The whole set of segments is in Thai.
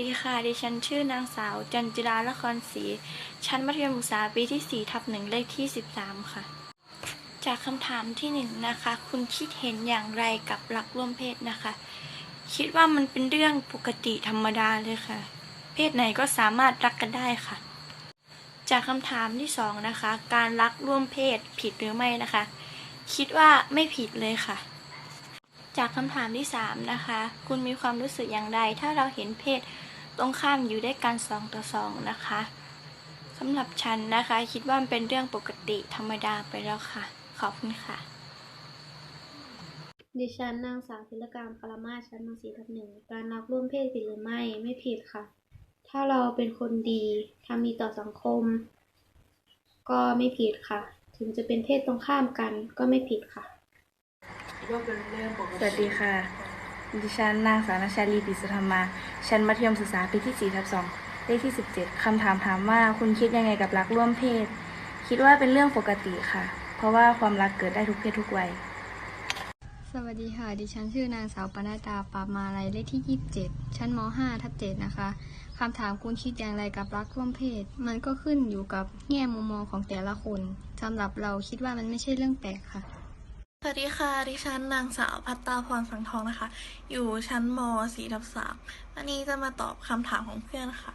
ดีค่ะ ดิฉันชื่อนางสาว จันจิราละครศรี ชั้นมัธยมศึกษาปีที่ 4 ทับหนึ่งเลขที่ 13 ค่ะ จากคำถามที่หนึ่งนะคะ คุณคิดเห็นอย่างไรกับรักร่วมเพศนะคะ คิดว่ามันเป็นเรื่องปกติธรรมดาเลยค่ะ เพศไหนก็สามารถรักกันได้ค่ะ จากคำถามที่สองนะคะ การรักร่วมเพศผิดหรือไม่นะคะ คิดว่าไม่ผิดเลยค่ะจากคำถามที่สามนะคะ คุณมีความรู้สึกอย่างไร ถ้าเราเห็นเพศ ตรงข้ามอยู่ด้วยกันสองต่อสองนะคะสำหรับฉันนะคะ คิดว่ามันเป็นเรื่องปกติธรรมดาไปแล้วค่ะ ขอบคุณค่ะ ดิฉันนางสาวศิลการปรมาศชั้นม .4 ทับหนึ่งการรักร่วมเพศผิดหรือไม่ไม่ผิดค่ะ ถ้าเราเป็นคนดีทำดีต่อสังคม ก็ไม่ผิดค่ะ ถึงจะเป็นเพศตรงข้ามกันก็ไม่ผิดค่ะ สวัสดีค่ะ ดิฉันนางสาวนชาลีปิสุธรรมา ชั้นมัธยมศึกษาปีที่4ทับ2เลขที่ 17 คำถามถามว่าคุณคิดยังไงกับรักร่วมเพศ คิดว่าเป็นเรื่องปกติค่ะ เพราะว่าความรักเกิดได้ทุกเพศทุกวัย สวัสดีค่ะ ดิฉันชื่อนางสาวปนัดดาปามาลัยเลขที่ 27 ชั้นม .5 ทับ7นะคะคำถามคุณคิดอย่างไรกับรักร่วมเพศ มันก็ขึ้นอยู่กับแง่มุมมองของแต่ละคนสำหรับเราคิดว่ามันไม่ใช่เรื่องแปลกค่ะ สวัสดีค่ะ ดิฉันนางสาวพัตตาพรสังทองนะคะ อยู่ชั้นมสี่ทับ3วันนี้จะมาตอบคำถามของเพื่อนค่ะ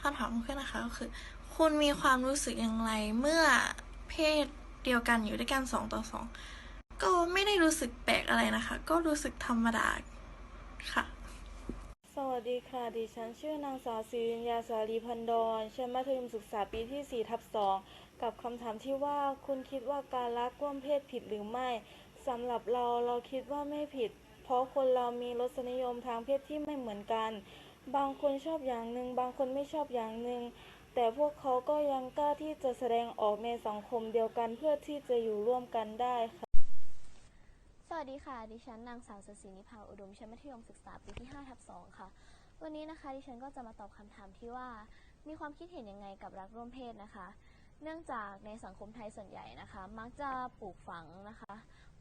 คำถามของเพื่อนนะคะก็คือ คุณมีความรู้สึกอย่างไรเมื่อเพศเดียวกันอยู่ด้วยกันสองต่อสองก็ไม่ได้รู้สึกแปลกอะไรนะคะ ก็รู้สึกธรรมดาค่ะ สวัสดีค่ะ ดิฉันชื่อนางสาวศิริญญาสารีพันดรชั้นมัธยมศึกษาปีที่ 4 ทับ 2 กับคำถามที่ว่าคุณคิดว่าการรักร่วมเพศผิดหรือไม่สำหรับเราเราคิดว่าไม่ผิด เพราะคนเรามีรสนิยมทางเพศที่ไม่เหมือนกัน บางคนชอบอย่างหนึ่งบางคนไม่ชอบอย่างหนึ่งแต่พวกเขาก็ยังกล้าที่จะแสดงออกในสังคมเดียวกันเพื่อที่จะอยู่ร่วมกันได้ค่ะ สวัสดีค่ะ ดิฉันนางสาวสศินิพาอุดมชั้นมัธยมศึกษาปีที่5ทับ2ค่ะ วันนี้นะคะ ดิฉันก็จะมาตอบคำถามที่ว่า มีความคิดเห็นยังไงกับรักร่วมเพศนะคะ เนื่องจากในสังคมไทยส่วนใหญ่นะคะ มักจะปลูกฝังนะคะ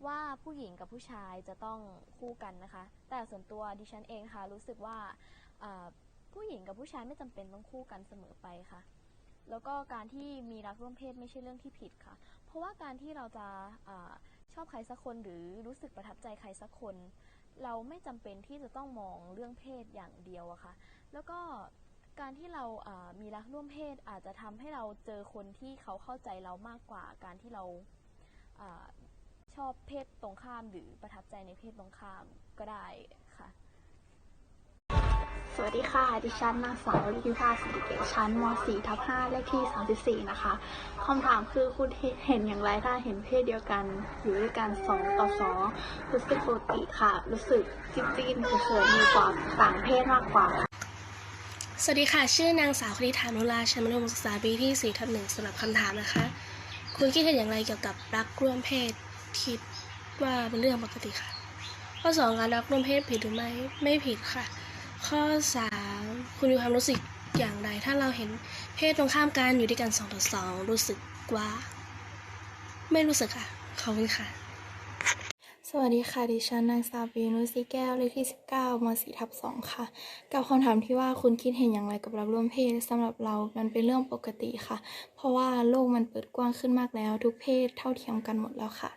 ว่าผู้หญิงกับผู้ชายจะต้องคู่กันนะคะ แต่ส่วนตัวดิฉันเองค่ะรู้สึกว่าผู้หญิงกับผู้ชายไม่จำเป็นต้องคู่กันเสมอไปค่ะแล้วก็การที่มีรักร่วมเพศไม่ใช่เรื่องที่ผิดค่ะ เพราะว่าการที่เราจะ ชอบใครสักคนหรือรู้สึกประทับใจใครสักคน เราไม่จำเป็นที่จะต้องมองเรื่องเพศอย่างเดียวอะค่ะ แล้วก็การที่เรามีรักร่วมเพศอาจจะทำให้เราเจอคนที่เขาเข้าใจเรามากกว่า การที่เราอชอบเพศตรงข้ามหรือประทับใจในเพศตรงข้ามก็ได้ วัสดีค่ะ ดิฉันนางสาวลิขิภาสิริเกตชั้นม .4 ทับ5เลขที่ 34 นะคะคำถามคือคุณเห็นอย่างไรถ้าเห็นเพศเดียวกันอยู่ด้วยกัน 2 ต่อ 2 รู้สึกปกติค่ะ รู้สึกจิ้นจิ้นเขินๆดีกว่าต่างเพศมากกว่า สวัสดีค่ะ ชื่อนางสาวคณิธานุราชั้นมัธยมศึกษาปีที่4ทับหนึ่งสำหรับคำถามนะคะ คุณคิดเห็นอย่างไรเกี่ยวกับรักร่วมเพศคิดว่าเป็นเรื่องปกติค่ะข้อ2การรักร่วมเพศผิดหรือไม่ไม่ผิดค่ะ ข้อ 3 คุณมีความรู้สึกอย่างไร ถ้าเราเห็นเพศตรงข้ามกันอยู่ด้วยกัน2ต่อ2รู้สึกว่า ไม่รู้สึกค่ะ ขอบคุณค่ะ สวัสดีค่ะ ดิฉันนางสาวปีนุสีแก้ว เลขที่ 19ม4ทับ2ค่ะ กับคำถามที่ว่าคุณคิดเห็นอย่างไรกับเรักร่วมเพศสำหรับเรา มันเป็นเรื่องปกติค่ะ เพราะว่าโลกมันเปิดกว้างขึ้นมากแล้ว ทุกเพศเท่าเทียมกันหมดแล้วค่ะ